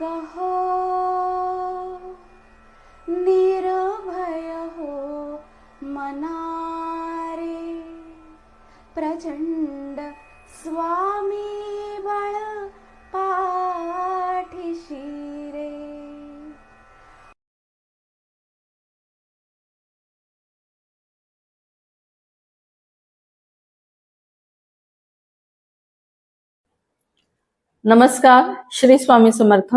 हो नमस्कार श्री स्वामी समर्थ.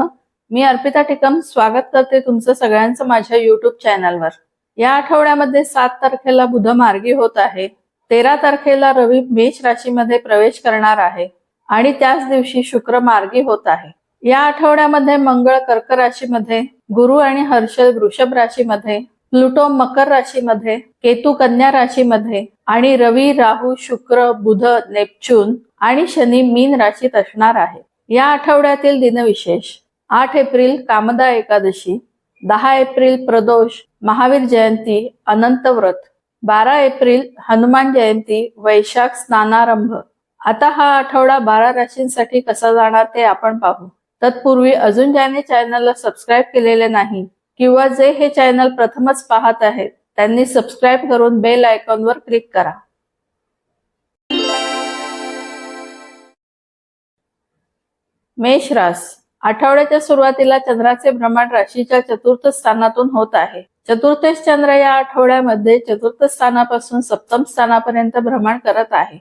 मी अर्पिता टिकम स्वागत करते तुमचं सगळ्यांचं माझ्या युट्यूब चॅनलवर या आठवड्यामध्ये सात तारखेला बुध मार्गी होत आहे. तेरा तारखेला रवी मेष राशीमध्ये प्रवेश करणार आहे आणि त्याच दिवशी शुक्र मार्गी होत आहे. या आठवड्यामध्ये मंगळ कर्क राशीमध्ये गुरु आणि हर्षल वृषभ राशीमध्ये प्लुटो मकर राशीमध्ये केतू कन्या राशीमध्ये आणि रवी राहू शुक्र बुध नेपच्यून आणि शनी मीन राशीत असणार आहे. या आठवड्यातील दिनविशेष आठ एप्रिल कामदा एकादशी दहा एप्रिल प्रदोष महावीर जयंती अनंत व्रत बारा एप्रिल हनुमान जयंती वैशाख स्नानारंभ. आता हा आठवडा बारा राशींसाठी कसा जाणार ते आपण पाहू. तत्पूर्वी अजून ज्याने चॅनलला सबस्क्राईब केलेले नाही किंवा जे हे चॅनल प्रथमच पाहत आहेत त्यांनी सबस्क्राईब करून बेल आयकॉनवर क्लिक करा. मेष रास आठवड्याच्या सुरुवातीला चंद्राचे भ्रमण राशीच्या चतुर्थ स्थानातून होत आहे. चतुर्थेश चंद्र या आठवड्यामध्ये चतुर्थ स्थानापासून सप्तम स्थानापर्यंत भ्रमण करत आहे.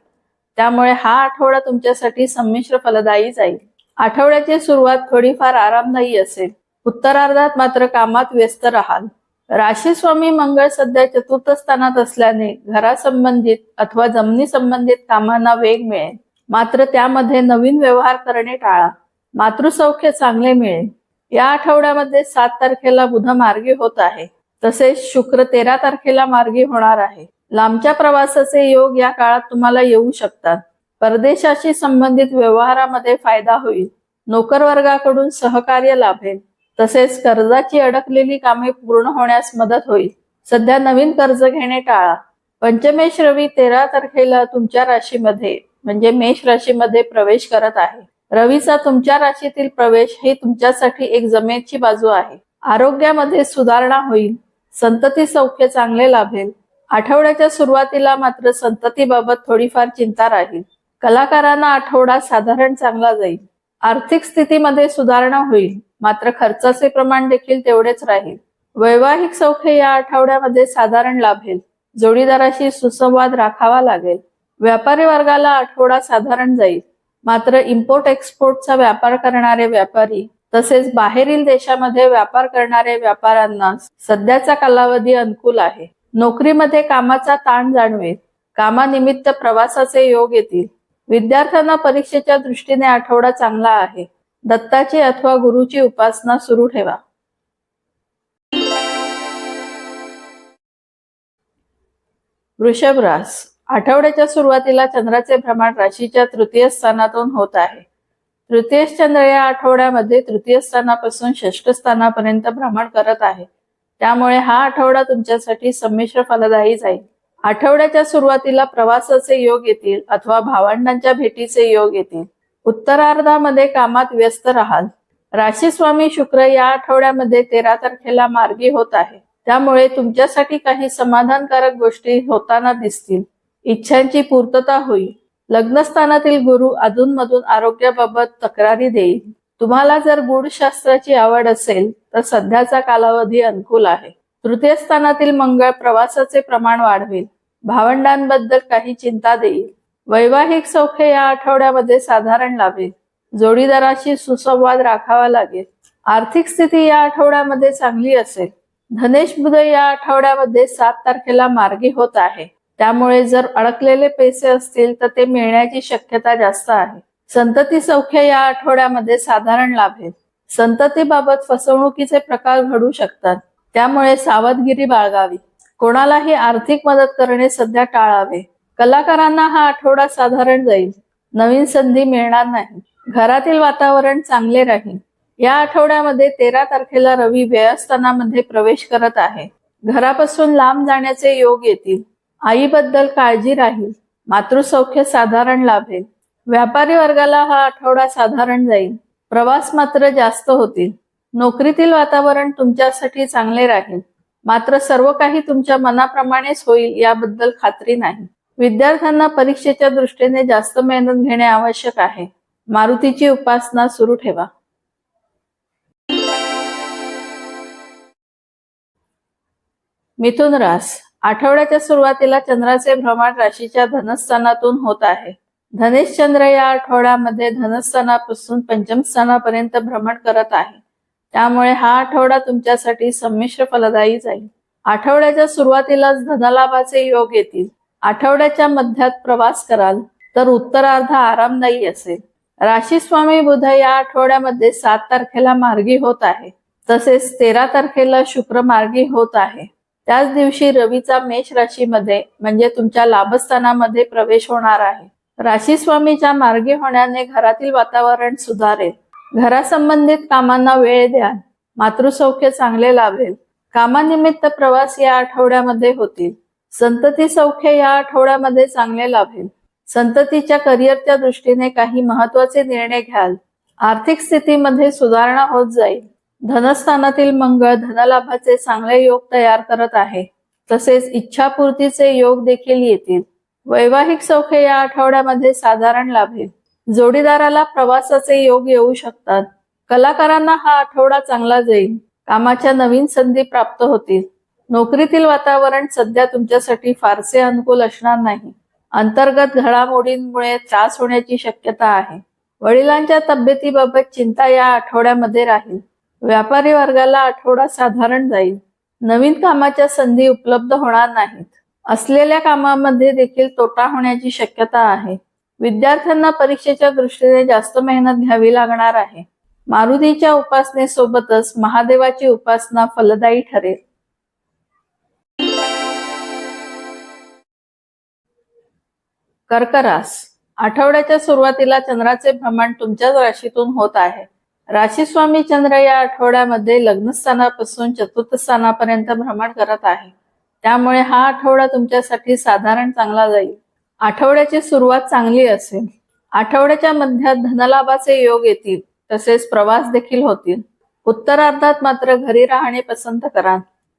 त्यामुळे हा आठवडा तुमच्यासाठी संमिश्र फलदायी जाईल. आठवड्याची सुरुवात थोडीफार आरामदायी असेल. उत्तरार्धात मात्र कामात व्यस्त राहाल. राशी स्वामी मंगळ सध्या चतुर्थ स्थानात असल्याने घरासंबंधित अथवा जमिनी संबंधित कामांना वेग मिळेल. मात्र त्यामध्ये नवीन व्यवहार करणे टाळा. मातृसौख्य चांगले मिळेल. या आठवड्यामध्ये सात तारखेला बुध मार्गी होत आहे. तसेच शुक्र तेरा तारखेला मार्गी होणार आहे. लांबच्या प्रवासाचे योग या काळात तुम्हाला येऊ शकतात. परदेशाशी संबंधित व्यवहारामध्ये फायदा होईल. नोकरवर्गाकडून सहकार्य लाभेल. तसेच कर्जाची अडकलेली कामे पूर्ण होण्यास मदत होईल. सध्या नवीन कर्ज घेणे टाळा. पंचमेश रवी तेरा तारखेला तुमच्या राशीमध्ये म्हणजे मेष राशीमध्ये प्रवेश करत आहे. रवीचा तुमच्या राशीतील प्रवेश ही तुमच्यासाठी एक जमेची बाजू आहे. आरोग्यामध्ये सुधारणा होईल. संतती सौख्य चांगले लाभेल. आठवड्याच्या सुरुवातीला मात्र संततीबाबत थोडीफार चिंता राहील. कलाकारांना आठवडा साधारण चांगला जाईल. आर्थिक स्थितीमध्ये सुधारणा होईल. मात्र खर्चाचे प्रमाण देखील तेवढेच राहील. वैवाहिक सौख्य या आठवड्यामध्ये साधारण लाभेल. जोडीदाराशी सुसंवाद राखावा लागेल. व्यापारी वर्गाला आठवडा साधारण जाईल. मात्र इम्पोर्ट एक्सपोर्टचा व्यापार करणारे व्यापारी तसेच बाहेरील देशामध्ये व्यापार करणाऱ्या व्यापाऱ्यांना सध्याचा कालावधी अनुकूल आहे. नोकरीमध्ये कामाचा ताण जाणवेल. कामानिमित्त प्रवासाचे योग येतील. विद्यार्थ्यांना परीक्षेच्या दृष्टीने आठवडा चांगला आहे. दत्ताची अथवा गुरुची उपासना सुरू ठेवा. वृषभ रास आठवड्याच्या सुरुवातीला चंद्राचे भ्रमण राशीच्या तृतीय स्थानातून होत आहे. तृतीय चंद्र या आठवड्यामध्ये तृतीय स्थानापासून षष्ठ स्थानापर्यंत भ्रमण करत आहे. त्यामुळे हा आठवडा तुमच्यासाठी संमिश्र फलदायी जाईल. आठवड्याच्या सुरुवातीला प्रवासाचे योग येतील अथवा भावंडांच्या भेटीचे योग येतील. उत्तरार्धामध्ये कामात व्यस्त राहाल. राशी स्वामी शुक्र या आठवड्यामध्ये तेरा तारखेला मार्गी होत आहे. त्यामुळे तुमच्यासाठी काही समाधानकारक गोष्टी होताना दिसतील. इच्छांची पूर्तता होईल. लग्नस्थानातील गुरु अधूनमधून आरोग्याबाबत तक्रारी देईल. तुम्हाला जर गूढशास्त्राची आवड असेल तर सध्याचा कालावधी अनुकूल आहे. तृतीय स्थानातील मंगळ प्रवासाचे प्रमाण वाढवेल. भावंडांबद्दल काही चिंता देईल. वैवाहिक सौख्य या आठवड्यामध्ये साधारण लाभेल. जोडीदाराशी सुसंवाद राखावा लागेल. आर्थिक स्थिती या आठवड्यामध्ये चांगली असेल. धनेश बुध या आठवड्यामध्ये सात तारखेला मार्गी होत आहे. त्यामुळे जर अडकलेले पैसे असतील तर ते मिळण्याची शक्यता जास्त आहे. संतती सौख्य या आठवड्यामध्ये साधारण लाभेल संततीबाबत फसवणुकीचे प्रकार घडू शकतात. त्यामुळे सावधगिरी बाळगावी. कोणालाही आर्थिक मदत करणे सध्या टाळावे. कलाकारांना हा आठवडा साधारण जाईल. नवीन संधी मिळणार नाही. घरातील वातावरण चांगले राहील. या आठवड्यामध्ये तेरा तारखेला रवी व्ययस्थानामध्ये प्रवेश करत आहे. घरापासून लांब जाण्याचे योग येतील. आईबद्दल काळजी राहील मातृसौख्य साधारण लाभेल. व्यापारी वर्गाला हा आठवडा साधारण जाईल. प्रवास मात्र जास्त होतील. नोकरीतील वातावरण तुमच्यासाठी चांगले राहील. मात्र सर्व काही तुमच्या मनाप्रमाणेच होईल याबद्दल खात्री नाही. विद्यार्थ्यांना परीक्षेच्या दृष्टीने जास्त मेहनत घेणे आवश्यक आहे. मारुतीची उपासना सुरू ठेवा. मिथुन रास आठवड्याच्या सुरुवातीला चंद्राचे भ्रमण राशीच्या धनस्थानातून होत आहे. धनेश चंद्र या आठवड्यामध्ये धनस्थानापासून पंचम स्थानापर्यंत भ्रमण करत आहे. त्यामुळे हा आठवडा तुमच्यासाठी संमिश्र फलदायी जाईल. आठवड्याच्या सुरुवातीलाच धनलाभाचे योग येतील. आठवड्याच्या मध्यात प्रवास कराल तर उत्तरार्ध आरामदायी असेल. राशी स्वामी बुध या आठवड्यामध्ये सात तारखेला मार्गी होत आहे. तसेच तेरा तारखेला शुक्र मार्गी होत आहे. त्याच दिवशी रवीचा मेष राशीमध्ये म्हणजे तुमच्या लाभस्थानामध्ये प्रवेश होणार आहे. राशी स्वामीच्या मार्गी होण्याने घरातील वातावरण सुधारेल. घरासंबंधित कामांना वेळ द्या मातृसौख्य चांगले लाभेल. कामानिमित्त प्रवास या आठवड्यामध्ये होतील. संतती सौख्य या आठवड्यामध्ये चांगले लाभेल. संततीच्या करिअरच्या दृष्टीने काही महत्त्वाचे निर्णय घ्याल. आर्थिक स्थितीमध्ये सुधारणा होत जाईल. धनस्थानातील मंगळ धनलाभाचे चांगले योग तयार करत आहे. तसेच इच्छापूर्तीचे योग देखील येतील. वैवाहिक सौख्य या आठवड्यामध्ये साधारण लाभेल जोडीदाराला प्रवासाचे योग येऊ शकतात. कलाकारांना हा आठवडा चांगला जाईल. कामाच्या नवीन संधी प्राप्त होतील. नोकरीतील वातावरण सध्या तुमच्यासाठी फारसे अनुकूल असणार नाही. अंतर्गत घडामोडींमुळे त्रास होण्याची शक्यता आहे. वडिलांच्या तब्येतीबाबत चिंता या आठवड्यामध्ये राहील. व्यापारी वर्गाला आठवडा साधारण जाईल. नवीन कामाच्या संधी उपलब्ध होणार नाहीत. असलेल्या कामामध्ये देखील तोटा होण्याची शक्यता आहे. विद्यार्थ्यांना परीक्षेच्या दृष्टीने जास्त मेहनत घ्यावी लागणार आहे. मारुतीच्या उपासनेसोबतच महादेवाची उपासना फलदायी ठरेल. कर्करास आठवड्याच्या सुरुवातीला चंद्राचे भ्रमण तुमच्याच राशीतून होत आहे. राशीस्वामी चंद्र या आठवड्यामध्ये लग्नस्थानापासून चतुर्थ स्थानापर्यंत भ्रमण करत आहे. त्यामुळे हा आठवडा तुमच्यासाठी साधारण चांगला जाईल. आठवड्याची सुरुवात चांगली असेल. आठवड्याच्या मध्यात धनलाभाचे योग येतील तसेच प्रवास देखील होतील. उत्तरार्धात मात्र घरी राहणे पसंत करा.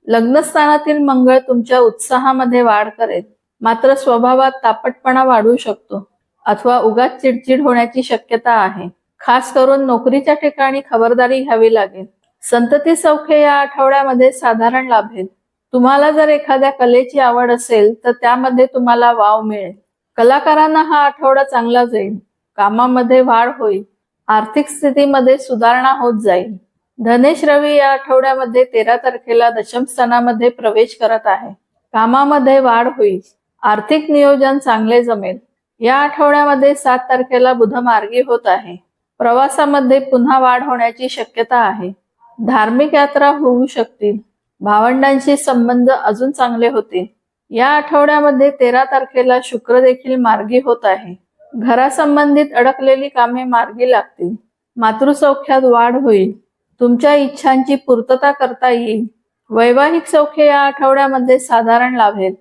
लग्नस्थानातील मंगळ तुमच्या उत्साहामध्ये वाढ करेल. मात्र स्वभावात तापटपणा वाढू शकतो अथवा उगाच चिडचिड होण्याची शक्यता आहे. खास करून नोकरीच्या ठिकाणी खबरदारी घ्यावी लागेल. संतती सौख्य या आठवड्यामध्ये साधारण लाभेल तुम्हाला जर एखाद्या कलेची आवड असेल तर त्यामध्ये तुम्हाला वाव मिळेल. कलाकारांना हा आठवडा चांगला जाईल. कामामध्ये वाढ होईल. आर्थिक स्थितीमध्ये सुधारणा होत जाईल. धनेश रवी या आठवड्यामध्ये तेरा तारखेला दशम स्थानामध्ये प्रवेश करत आहे. कामामध्ये वाढ होईल. आर्थिक नियोजन चांगले जमेल. या आठवड्यामध्ये सात तारखेला बुध मार्गी होत आहे. प्रवासामध्ये पुन्हा वाढ होण्याची शक्यता आहे. धार्मिक यात्रा होऊ शकतील. भावंडांशी संबंध अजून चांगले होतील. या आठवड्यामध्ये तेरा तारखेला शुक्र देखील मार्गी होत आहे. घरासंबंधित अडकलेली कामे मार्गी लागतील. मातृसौख्यात वाढ होईल. तुमच्या इच्छांची पूर्तता करता येईल. वैवाहिक सौख्य या आठवड्यामध्ये साधारण लाभेल.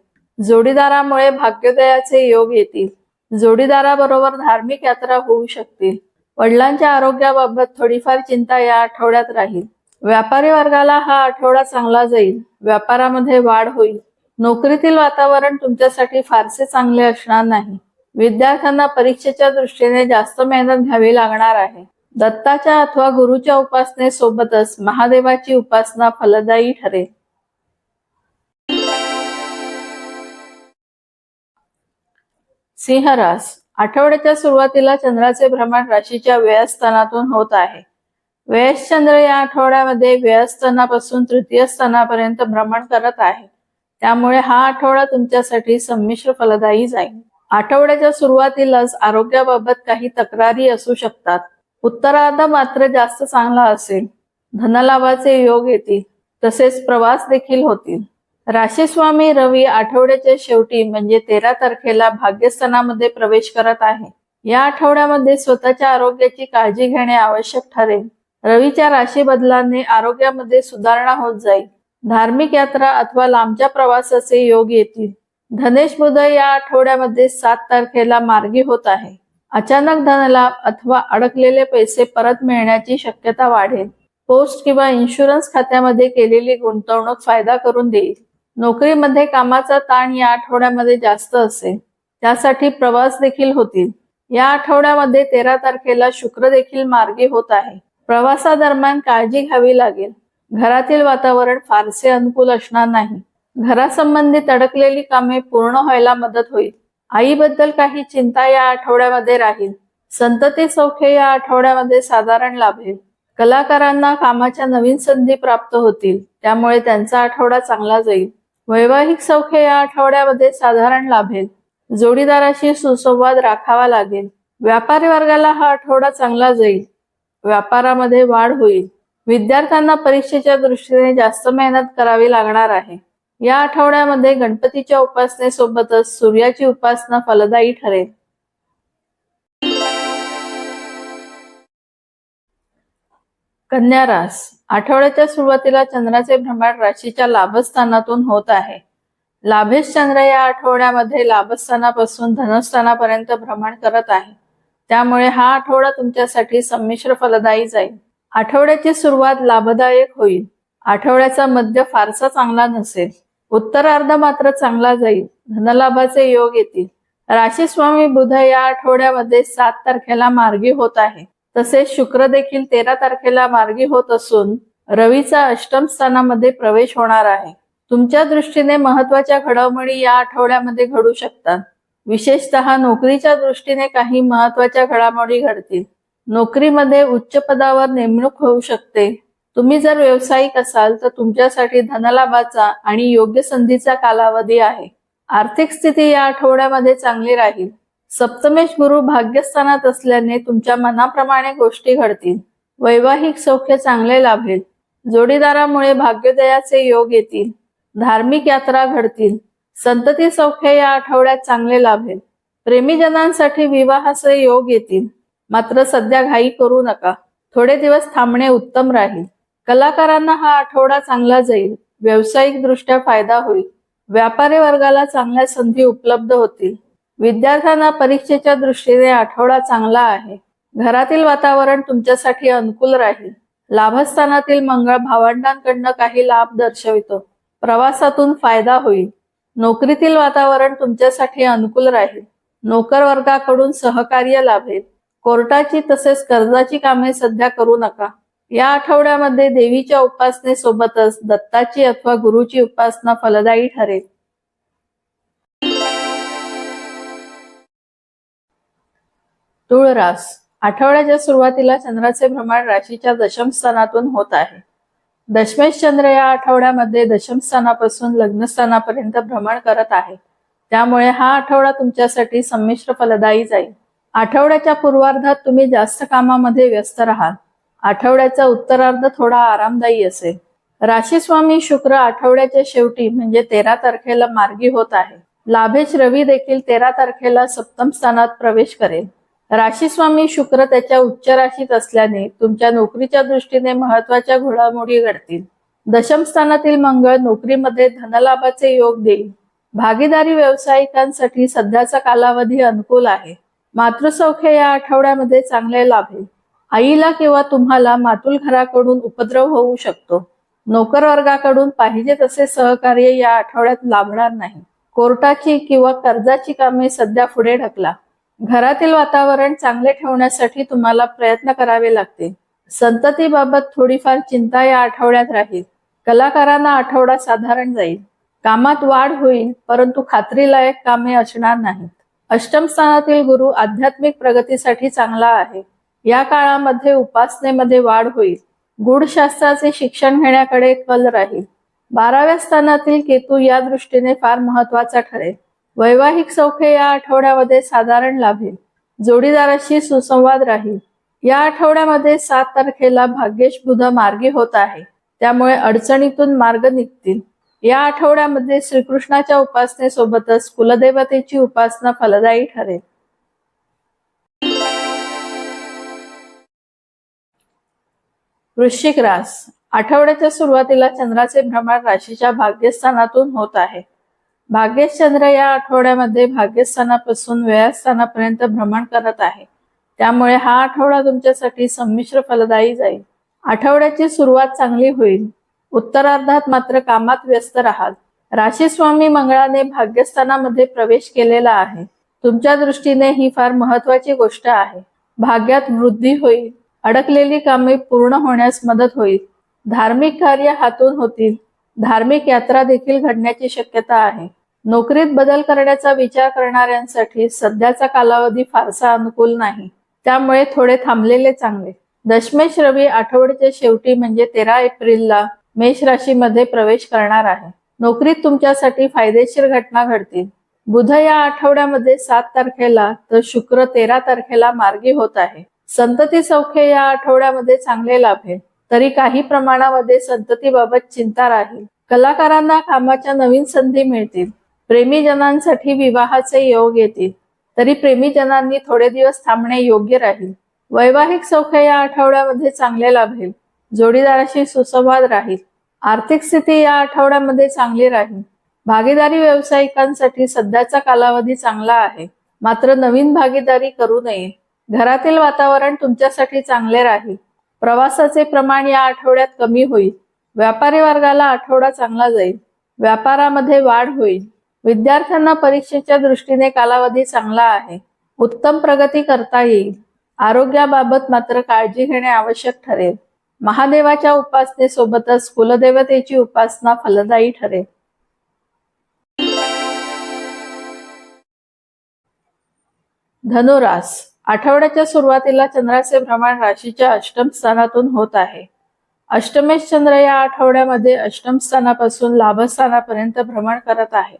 जोडीदारामुळे भाग्योदयाचे योग येतील. जोडीदाराबरोबर धार्मिक यात्रा होऊ शकतील. वडिलांच्या आरोग्याबाबत थोडीफार चिंता या आठवड्यात राहील. व्यापारी वर्गाला हा आठवडा चांगला जाईल. व्यापारामध्ये वाढ होईल. नोकरीतील वातावरण तुमच्यासाठी फारसे चांगले असणार नाही. विद्यार्थ्यांना परीक्षेच्या दृष्टीने जास्त मेहनत घ्यावी लागणार आहे. दत्ताच्या अथवा गुरुच्या उपासनेसोबतच महादेवाची उपासना फलदायी ठरेल. सिंहरास आठवड्याच्या सुरुवातीला चंद्राचे भ्रमण राशीच्या व्ययस्थानातून होत आहे. व्ययश्चंद्र या आठवड्यामध्ये व्ययस्थानापासून तृतीय स्थानापर्यंत भ्रमण करत आहे. त्यामुळे हा आठवडा तुमच्यासाठी संमिश्र फलदायी जाईल. आठवड्याच्या सुरुवातीलाच आरोग्याबाबत काही तक्रारी असू शकतात. उत्तरार्ध मात्र जास्त चांगला असेल. धनलाभाचे योग येतील. तसेच प्रवास देखील होतील. राशीस्वामी रवी आठवड्याच्या शेवटी म्हणजे तेरा तारखेला भाग्यस्थानामध्ये प्रवेश करत आहे. या आठवड्यामध्ये स्वतःच्या आरोग्याची काळजी घेणे आवश्यक ठरेल. रवीच्या राशी बदलाने आरोग्यामध्ये सुधारणा होत जाईल. धार्मिक यात्रा अथवा लांबच्या प्रवासाचे योग येतील. धनेश बुध या आठवड्यामध्ये सात तारखेला मार्गी होत आहे. अचानक धनलाभ अथवा अडकलेले पैसे परत मिळण्याची शक्यता वाढेल. पोस्ट किंवा इन्शुरन्स खात्यामध्ये केलेली गुंतवणूक फायदा करून देईल. नोकरीमध्ये कामाचा ताण या आठवड्यामध्ये जास्त असेल. त्यासाठी प्रवास देखील होतील. या आठवड्यामध्ये तेरा तारखेला शुक्र देखील मार्गी होत आहे. प्रवासादरम्यान काळजी घ्यावी लागेल. घरातील वातावरण फारसे अनुकूल असणार नाही. घरासंबंधित अडकलेली कामे पूर्ण व्हायला मदत होईल. आईबद्दल काही चिंता या आठवड्यामध्ये राहील. संतती सौख्य या आठवड्यामध्ये साधारण लाभेल. कलाकारांना कामाच्या नवीन संधी प्राप्त होतील. त्यामुळे त्यांचा आठवडा चांगला जाईल. वैवाहिक सौख्य या आठवड्यामध्ये साधारण लाभेल. जोडीदाराशी सुसंवाद राखावा लागेल. व्यापारी वर्गाला हा आठवडा चांगला जाईल. व्यापारामध्ये वाढ होईल. विद्यार्थ्यांना परीक्षेच्या दृष्टीने जास्त मेहनत करावी लागणार आहे. या आठवड्यामध्ये गणपतीच्या उपासनेसोबतच सूर्याची उपासना फलदायी ठरेल. कन्या रास. आठवड्याच्या सुरुवातीला चंद्राचे भ्रमण राशीच्या लाभस्थानातून होत आहे. लाभेश चंद्र या आठवड्यामध्ये लाभस्थानापासून धनस्थानापर्यंत भ्रमण करत आहे. त्यामुळे हा आठवडा तुमच्यासाठी संमिश्र फलदायी जाईल. आठवड्याची सुरुवात लाभदायक होईल. आठवड्याचा मध्य फारसा चांगला नसेल. उत्तरार्ध मात्र चांगला जाईल. धनलाभाचे योग येतील. राशी स्वामी बुध या आठवड्यामध्ये सात तारखेला मार्गी होत आहे. तसेच शुक्र देखील तेरा तारखेला मार्गी होत असून रवीचा अष्टम स्थानामध्ये प्रवेश होणार आहे. तुमच्या दृष्टीने महत्त्वाच्या घडामोडी या आठवड्यामध्ये घडू शकतात. विशेषतः नोकरीच्या दृष्टीने काही महत्त्वाच्या घडामोडी घडतील. नोकरीमध्ये उच्च पदावर नेमणूक होऊ शकते. तुम्ही जर व्यावसायिक असाल तर तुमच्यासाठी धनलाभाचा आणि योग्य संधीचा कालावधी आहे. आर्थिक स्थिती या आठवड्यामध्ये चांगली राहील. सप्तमेश गुरु भाग्यस्थानात असल्याने तुमच्या मनाप्रमाणे गोष्टी घडतील. वैवाहिक सौख्य चांगले लाभेल. जोडीदारामुळे भाग्योदयाचे योग येतील. धार्मिक यात्रा घडतील. संतती सौख्य या आठवड्यात चांगले लाभेल. प्रेमीजनांसाठी विवाहाचे योग येतील. मात्र सध्या घाई करू नका. थोडे दिवस थांबणे उत्तम राहील. कलाकारांना हा आठवडा चांगला जाईल. व्यावसायिक दृष्ट्या फायदा होईल. व्यापारी वर्गाला चांगल्या संधी उपलब्ध होतील. विद्यार्थ्यांना परीक्षेच्या दृष्टीने आठवडा चांगला आहे. घरातील वातावरण तुमच्यासाठी अनुकूल राहील. लाभस्थानातील मंगळ भावंडांकडनं काही लाभ दर्शवितो. प्रवासातून फायदा होईल. नोकरीतील वातावरण तुमच्यासाठी अनुकूल राहील. नोकर वर्गाकडून सहकार्य लाभेल. कोर्टाची तसेच कर्जाची कामे सध्या करू नका. या आठवड्यामध्ये देवीच्या उपासनेसोबतच दत्ताची अथवा गुरुची उपासना फलदायी ठरेल. तुळ रास आठवड्याच्या सुरुवातीला चंद्राचे भ्रमण राशीच्या दशम स्थानातून होत आहे. दशमेश चंद्र या आठवड्यामध्ये दशम स्थानापासून भ्रमण करत आहे. त्यामुळे हा आठवडा तुमच्यासाठी संमिश्र फलदायी जाईल. आठवड्याच्या पूर्वार्धात तुम्ही जास्त कामामध्ये व्यस्त राहाल. आठवड्याचा उत्तरार्ध थोडा आरामदायी असेल. राशीस्वामी शुक्र आठवड्याच्या शेवटी म्हणजे तेरा तारखेला मार्गी होत आहे. लाभेश रवी देखील तेरा तारखेला सप्तम स्थानात प्रवेश करेल. राशीस्वामी शुक्र त्याच्या उच्च राशीत असल्याने तुमच्या नोकरीच्या दृष्टीने महत्त्वाच्या घोडामोडी घडतील. दशमस्थानातील मंगळ नोकरीमध्ये धनलाभाचे योग देईल. भागीदारी व्यावसायिकांसाठी सध्याचा कालावधी अनुकूल आहे. मातृसौख्य या आठवड्यामध्ये चांगले लाभेल आईला किंवा तुम्हाला मातुल घराकडून उपद्रव होऊ शकतो. नोकर वर्गाकडून पाहिजे तसे सहकार्य या आठवड्यात लाभणार नाही. कोर्टाची किंवा कर्जाची कामे सध्या पुढे ढकला. घरातील वातावरण चांगले ठेवण्यासाठी तुम्हाला प्रयत्न करावे लागतील. संततीबाबत थोडीफार चिंता या आठवड्यात राहील. कलाकारांना आठवडा साधारण जाईल. कामात वाढ होईल परंतु खात्रीलायक कामे असणार नाहीत. अष्टम स्थानातील गुरु आध्यात्मिक प्रगतीसाठी चांगला आहे. या काळामध्ये उपासनेमध्ये वाढ होईल. गुढशास्त्राचे शिक्षण घेण्याकडे कल राहील. बाराव्या स्थानातील केतू या दृष्टीने फार महत्त्वाचा ठरेल. वैवाहिक सौख्य या आठवड्यामध्ये साधारण लाभेल. जोडीदाराशी सुसंवाद राहील. या आठवड्यामध्ये सात तारखेला भाग्येश बुध मार्गी होत आहे. त्यामुळे अडचणीतून मार्ग निघतील. या आठवड्यामध्ये श्रीकृष्णाच्या उपासनेसोबतच कुलदेवतेची उपासना फलदायी ठरेल. वृश्चिक रास. आठवड्याच्या सुरुवातीला चंद्राचे भ्रमण राशीच्या भाग्यस्थानातून होत आहे. भाग्यचंद्र या आठवड्यामध्ये भाग्यस्थानापासून व्ययस्थानापर्यंत भ्रमण करत आहे. त्यामुळे हा आठवडा तुमच्यासाठी संमिश्र फलदायी जाईल. आठवड्याची सुरुवात चांगली होईल. उत्तरार्धात मात्र कामात व्यस्त राहाल. राशीस्वामी मंगळाने भाग्यस्थानामध्ये प्रवेश केलेला आहे. तुमच्या दृष्टीने ही फार महत्वाची गोष्ट आहे. भाग्यात वृद्धी होईल. अडकलेली कामे पूर्ण होण्यास मदत होईल. धार्मिक कार्य हातून होतील. धार्मिक यात्रा देखील घडण्याची शक्यता आहे. नोकरीत बदल करण्याचा विचार करणाऱ्यांसाठी सध्याचा कालावधी फारसा अनुकूल नाही. त्यामुळे थोडे थांबलेले चांगले. दशमेश रवी आठवड्याच्या शेवटी म्हणजे तेरा एप्रिलला मेष राशीमध्ये प्रवेश करणार आहे. नोकरीत तुमच्यासाठी फायदेशीर घटना घडतील. बुध या आठवड्यामध्ये सात तारखेला तर शुक्र तेरा तारखेला मार्गी होत आहे. संतती सौख्य या आठवड्यामध्ये चांगले लाभेल. तरी काही प्रमाणामध्ये संततीबाबत चिंता राहील. कलाकारांना कामाच्या नवीन संधी मिळतील. प्रेमीजनांसाठी विवाहाचे योग येतील. तरी प्रेमीजनांनी थोडे दिवस थांबणे योग्य राहील. वैवाहिक सौख्य या आठवड्यामध्ये चांगले लाभेल. जोडीदाराशी सुसंवाद राहील. आर्थिक स्थिती या आठवड्यामध्ये चांगली राहील. भागीदारी व्यावसायिकांसाठी सध्याचा कालावधी चांगला आहे. मात्र नवीन भागीदारी करू नये. घरातील वातावरण तुमच्यासाठी चांगले राहील. प्रवासाचे प्रमाण या आठवड्यात कमी होईल. व्यापारी वर्गाला आठवडा चांगला जाईल. व्यापारामध्ये वाढ होईल. विद्यार्थ्यांना परीक्षेच्या दृष्टीने कालावधी चांगला आहे. उत्तम प्रगती करता येईल. आरोग्याबाबत मात्र काळजी घेणे आवश्यक ठरेल. महादेवाच्या उपासनेसोबतच कुलदेवतेची उपासना फलदायी ठरेल. धनुरास आठवड्याच्या सुरुवातीला चंद्राचे भ्रमण राशीच्या अष्टम स्थानातून होत आहे. अष्टमेश चंद्र या आठवड्यामध्ये अष्टम स्थानापासून लाभस्थानापर्यंत भ्रमण करत आहे.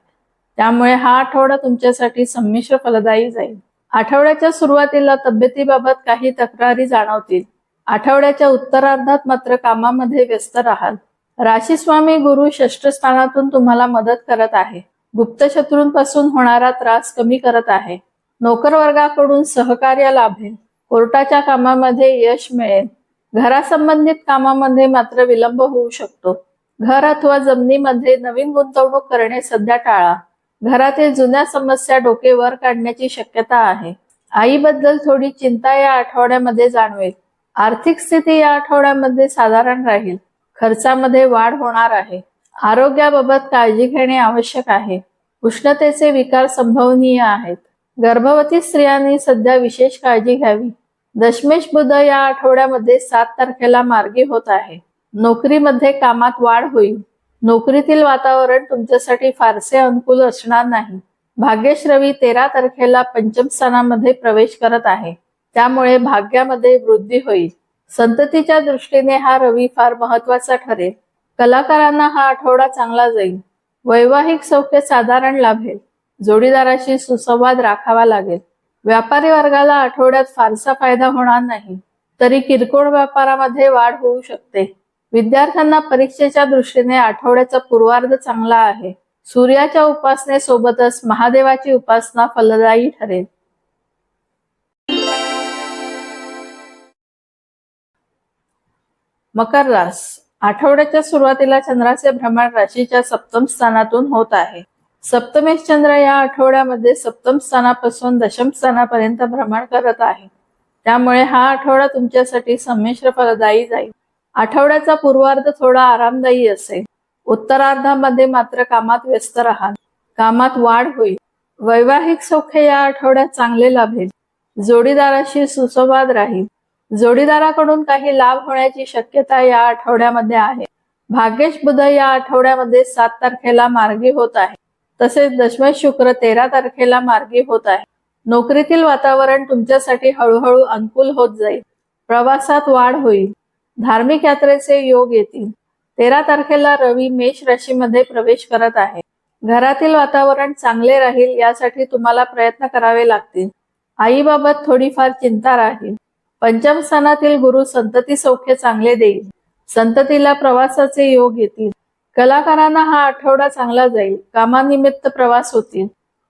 त्यामुळे हा आठवडा तुमच्यासाठी संमिश्र फलदायी जाईल. आठवड्याच्या सुरुवातीला तब्येतीबाबत काही तक्रारी जाणवतील. आठवड्याच्या उत्तरार्धात मात्र कामामध्ये व्यस्त राहाल. राशीस्वामी गुरु षष्ठ स्थानातून तुम्हाला मदत करत आहे. गुप्त शत्रूंपासून होणारा त्रास कमी करत आहे. नोकर वर्गाकडून सहकार्य लाभेल. कोर्टाच्या कामामध्ये यश मिळेल. घरासंबंधित कामामध्ये मात्र विलंब होऊ शकतो. घर अथवा जमिनीमध्ये नवीन गुंतवणूक करणे सध्या टाळा. घरातील जुन्या समस्या डोके वर काढण्याची शक्यता आहे. आईबद्दल थोडी चिंता या आठवड्यामध्ये जाणवेल. आर्थिक स्थिती या आठवड्यामध्ये साधारण राहील. खर्चामध्ये वाढ होणार आहे. आरोग्याबाबत काळजी घेणे आवश्यक आहे. उष्णतेचे विकार संभवनीय आहेत. गर्भवती स्त्रियांनी सध्या विशेष काळजी घ्यावी. दशमेश बुध या आठवड्यामध्ये सात तारखेला मार्गी होत आहे. नोकरीमध्ये कामात वाढ होईल. नोकरीतील वातावरण तुमच्यासाठी फारसे अनुकूल असणार नाही. भाग्यश्रवी तेरा तारखेला पंचम स्थानामध्ये प्रवेश करत आहे. त्यामुळे भाग्यामध्ये वृद्धी होईल. संततीच्या दृष्टीने हा रवी फार महत्त्वाचा ठरेल. कलाकारांना हा आठवडा चांगला जाईल. वैवाहिक सौख्य साधारण लाभेल. जोडीदाराशी सुसंवाद राखावा लागेल. व्यापारी वर्गाला आठवड्यात फारसा फायदा होणार नाही. तरी किरकोळ व्यापारामध्ये वाढ होऊ शकते. विद्यार्थ्यांना परीक्षेच्या दृष्टीने आठवड्याचा पूर्वार्ध चांगला आहे. सूर्याच्या उपासनेसोबतच महादेवाची उपासना फलदायी ठरेल. मकर रास. आठवड्याच्या सुरुवातीला चंद्राचे भ्रमण राशीच्या सप्तम स्थानातून होत आहे. सप्तमेश चंद्र या आठवड्यामध्ये सप्तम स्थानापासून दशम स्थानापर्यंत भ्रमण करत आहे. त्यामुळे हा आठवडा तुमच्यासाठी संमिश्र फलदायी जाईल. आठवड्याचा पूर्वार्ध थोडा आरामदायी असेल. उत्तरार्धामध्ये मात्र कामात व्यस्त राहाल. कामात वाढ होईल. वैवाहिक सौख्य या आठवड्यात चांगले लाभेल. जोडीदाराशी सुसंवाद राहील. जोडीदाराकडून काही लाभ होण्याची शक्यता या आठवड्यामध्ये आहे. भाग्येश बुध या आठवड्यामध्ये सात तारखेला मार्गी होत आहे. तसेच दशमेश शुक्र तेरा तारखेला मार्गी होत आहे. नोकरीतील वातावरण तुमच्यासाठी हळूहळू अनुकूल होत जाईल. प्रवासात वाढ होईल. धार्मिक यात्रेचे योग येतील. तेरा तारखेला रवी मेष राशीमध्ये प्रवेश करत आहे. घरातील वातावरण चांगले राहील यासाठी तुम्हाला प्रयत्न करावे लागतील. आईबाबत थोडीफार चिंता राहील. पंचम स्थानातील गुरु संतती सौख्य चांगले देईल. संततीला प्रवासाचे योग येतील. कलाकारांना हा आठवडा चांगला जाईल. कामानिमित्त प्रवास होतील.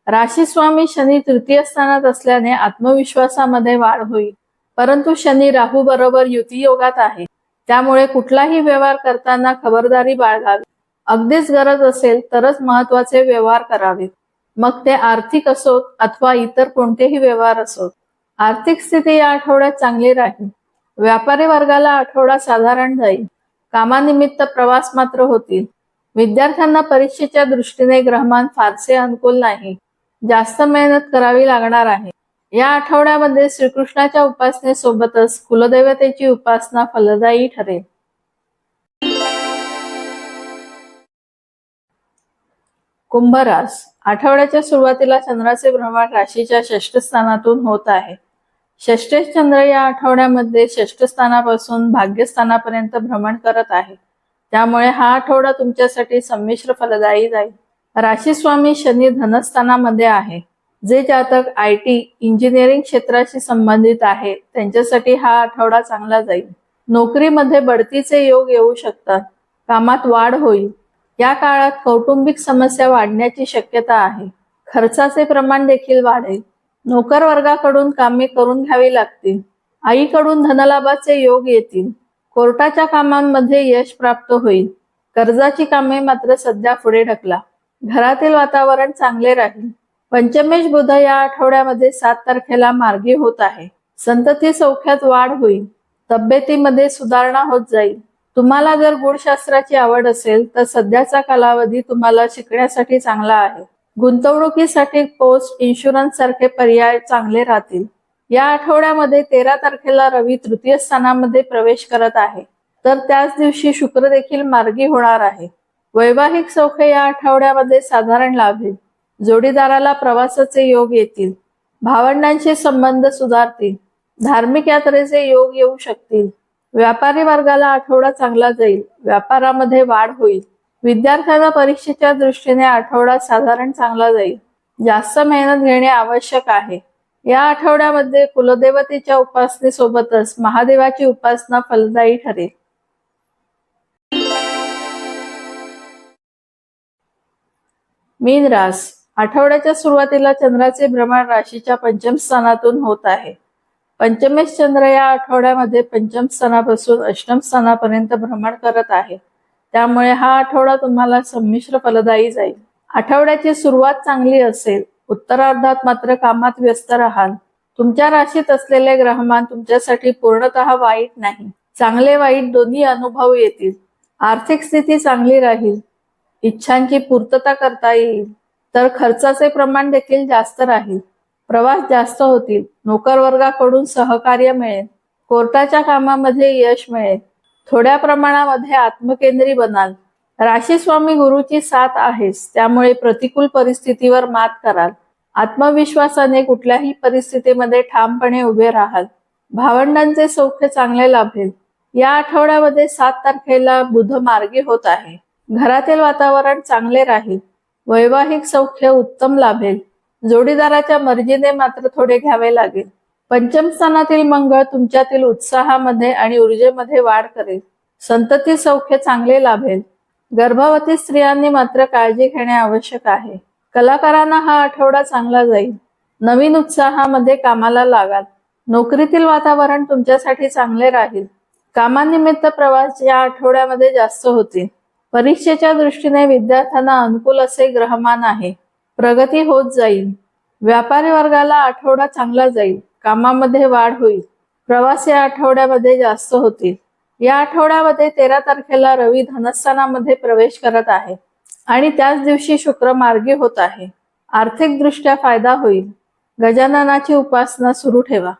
राशी स्वामी शनी तृतीय स्थानात असल्याने आत्मविश्वासामध्ये वाढ होईल. परंतु शनी राहू बरोबर युती योगात आहे. त्यामुळे कुठलाही व्यवहार करताना खबरदारी बाळगावी. अगदीच गरज असेल तरच महत्त्वाचे व्यवहार करावेत. मग ते आर्थिक असोत अथवा इतर कोणतेही व्यवहार असोत. आर्थिक स्थिती या आठवड्यात चांगली राहील. व्यापारी वर्गाला आठवडा साधारण जाईल. कामानिमित्त प्रवास मात्र होतील. विद्यार्थ्यांना परीक्षेच्या दृष्टीने ग्रहमान फारसे अनुकूल नाही. जास्त मेहनत करावी लागणार आहे. या आठवड्यामध्ये श्रीकृष्णाच्या उपासनेसोबतच कुलदैवतेची उपासना फलदायी ठरेल. कुंभरास आठवड्याच्या सुरुवातीला चंद्राचे भ्रमण राशीच्या षष्ठ स्थानातून होत आहे. चंद्र या आठवड्यामध्ये षष्ठस्थानापासून भाग्यस्थानापर्यंत भ्रमण करत आहे. त्यामुळे हा आठवडा तुमच्यासाठी संमिश्र फलदायी जाईल. राशीस्वामी शनी धनस्थानामध्ये आहे. जे जातक आय टी इंजिनिअरिंग क्षेत्राशी संबंधित आहे त्यांच्यासाठी हा आठवडा चांगला जाईल. नोकरीमध्ये बढतीचे योग येऊ शकतात. कामात वाढ होईल. या काळात कौटुंबिक समस्या वाढण्याची शक्यता आहे. खर्चाचे प्रमाण देखील वाढेल. नोकर वर्गाकडून कामे करून घ्यावी लागतील. आईकडून धनलाभाचे योग येतील. कोर्टाच्या कामांमध्ये यश प्राप्त होईल. कर्जाची कामे मात्र सध्या पुढे ढकला. घरातील वातावरण चांगले राहील. पंचमेश बुध या आठवड्यामध्ये सात तारखेला मार्गी होत आहे. संतती सौख्यात वाढ होईल. तब्येतीमध्ये सुधारणा होत जाईल. तुम्हाला जर गुणशास्त्राची आवड असेल तर सध्याचा कालावधी तुम्हाला शिकण्यासाठी चांगला आहे. गुंतवणुकीसाठी पोस्ट इन्शुरन्स सारखे पर्याय चांगले राहतील. या आठवड्यामध्ये तेरा तारखेला रवी तृतीय स्थानामध्ये प्रवेश करत आहे. तर त्याच दिवशी शुक्र देखील मार्गी होणार आहे. वैवाहिक सौख्य या आठवड्यामध्ये साधारण लाभेल जोडीदाराला प्रवासाचे योग येतील. भावंडांचे संबंध सुधारतील. धार्मिक यात्रेचे योग येऊ शकतील. व्यापारी वर्गाला आठवडा चांगला जाईल. व्यापारामध्ये वाढ होईल. विद्यार्थ्यांना परीक्षेच्या दृष्टीने आठवडा साधारण चांगला जाईल. जास्त मेहनत घेणे आवश्यक आहे. या आठवड्यामध्ये कुलदेवतेच्या उपासनेसोबतच महादेवाची उपासना फलदायी ठरेल. मीन रास. आठवड्याच्या सुरुवातीला चंद्राचे भ्रमण राशीच्या पंचम स्थानातून होत आहे. पंचमेश चंद्र या आठवड्यामध्ये पंचम स्थानापासून अष्टम स्थानापर्यंत भ्रमण करत आहे. त्यामुळे हा आठवडा तुम्हाला संमिश्र फलदायी जाईल. आठवड्याची सुरुवात चांगली असेल. उत्तरार्धात मात्र कामात व्यस्त राहाल. तुमच्या राशीत असलेले ग्रहमान तुमच्यासाठी पूर्णतः वाईट नाही. चांगले वाईट दोन्ही अनुभव येतील. आर्थिक स्थिती चांगली राहील. इच्छांची पूर्तता करता येईल. तर खर्चाचे प्रमाण देखील जास्त राहील. प्रवास जास्त होतील. नोकरवर्गाकडून सहकार्य मिळेल. कोर्टाच्या कामामध्ये यश मिळेल. थोड्या प्रमाणामध्ये आत्मकेंद्री बनाल. राशी स्वामी गुरुची साथ आहेस त्यामुळे प्रतिकूल परिस्थितीवर मात कराल. आत्मविश्वासाने कुठल्याही परिस्थितीमध्ये ठामपणे उभे राहाल. भावंडांचे सौख्य चांगले लाभेल. या आठवड्यामध्ये सात तारखेला बुध मार्गी होत आहे. घरातील वातावरण चांगले राहील. वैवाहिक सौख्य उत्तम लाभेल. जोडीदाराच्या मर्जीने मात्र थोडे घ्यावे लागेल. पंचम स्थानातील मंगळ तुमच्यातील उत्साहामध्ये आणि ऊर्जेमध्ये वाढ करेल. संतती सौख्य चांगले लाभेल. गर्भवती स्त्रियांनी मात्र काळजी घेणे आवश्यक आहे. कलाकारांना हा आठवडा चांगला जाईल. नवीन उत्साहामध्ये कामाला लागाल. नोकरीतील वातावरण तुमच्यासाठी चांगले राहील. कामानिमित्त प्रवास या आठवड्यामध्ये जास्त होतील. परीक्षेच्या दृष्टीने विद्यार्थ्यांना अनुकूल असे ग्रहमान आहे. प्रगती होत जाईल. व्यापारी वर्गाला आठवडा चांगला जाईल. कामामध्ये वाढ होईल. प्रवास या आठवड्यामध्ये जास्त होतील. या आठवड्यामध्ये तेरा तारखेला रवी धनस्थानामध्ये प्रवेश करत आहे आणि त्याच दिवशी शुक्र मार्गी होत आहे. आर्थिकदृष्ट्या फायदा होईल. गजाननाची उपासना सुरू ठेवा.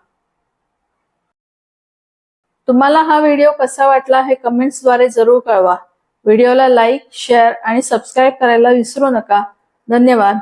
तुम्हाला हा व्हिडिओ कसा वाटला हे कमेंट्सद्वारे जरूर कळवा. व्हिडिओला लाईक शेअर आणि सबस्क्राईब करायला विसरू नका. धन्यवाद.